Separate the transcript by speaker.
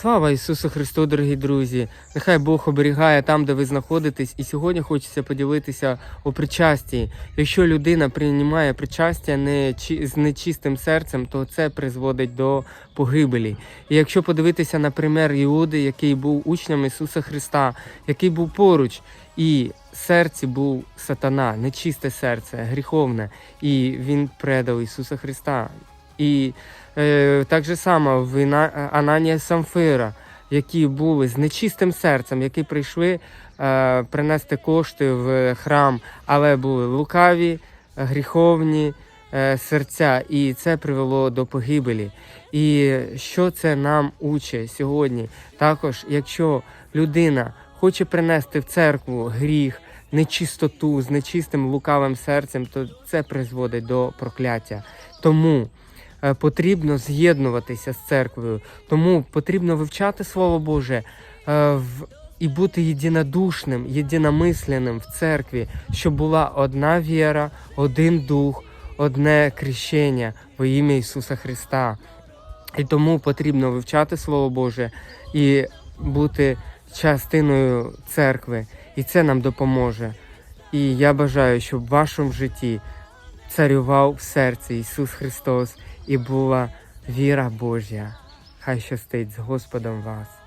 Speaker 1: Слава Ісусу Христу, дорогі друзі! Нехай Бог оберігає там, де ви знаходитесь, і сьогодні хочеться поділитися у причасті. Якщо людина приймає причастя не з нечистим серцем, то це призводить до погибелі. І якщо подивитися на пример Іуди, який був учнем Ісуса Христа, який був поруч, і серці був сатана, нечисте серце, гріховне, і він предав Ісуса Христа. І е, так же само в Ананія Самфира, які були з нечистим серцем, які прийшли е, принести кошти в храм, але були лукаві, гріховні е, серця, і це привело до погибелі. І що це нам учить сьогодні? Також, якщо людина хоче принести в церкву гріх, нечистоту з нечистим лукавим серцем, то це призводить до прокляття. Тому потрібно з'єднуватися з церквою, тому потрібно вивчати Слово Боже е, і бути єдинодушним, єдиномисленним в церкві, щоб була одна віра, один дух, одне крещення во ім'я Ісуса Христа. І тому потрібно вивчати Слово Боже і бути частиною церкви, і це нам допоможе. І я бажаю, щоб в вашому житті царював в серці Ісус Христос і була віра Божя. Хай щастить з Господом вас.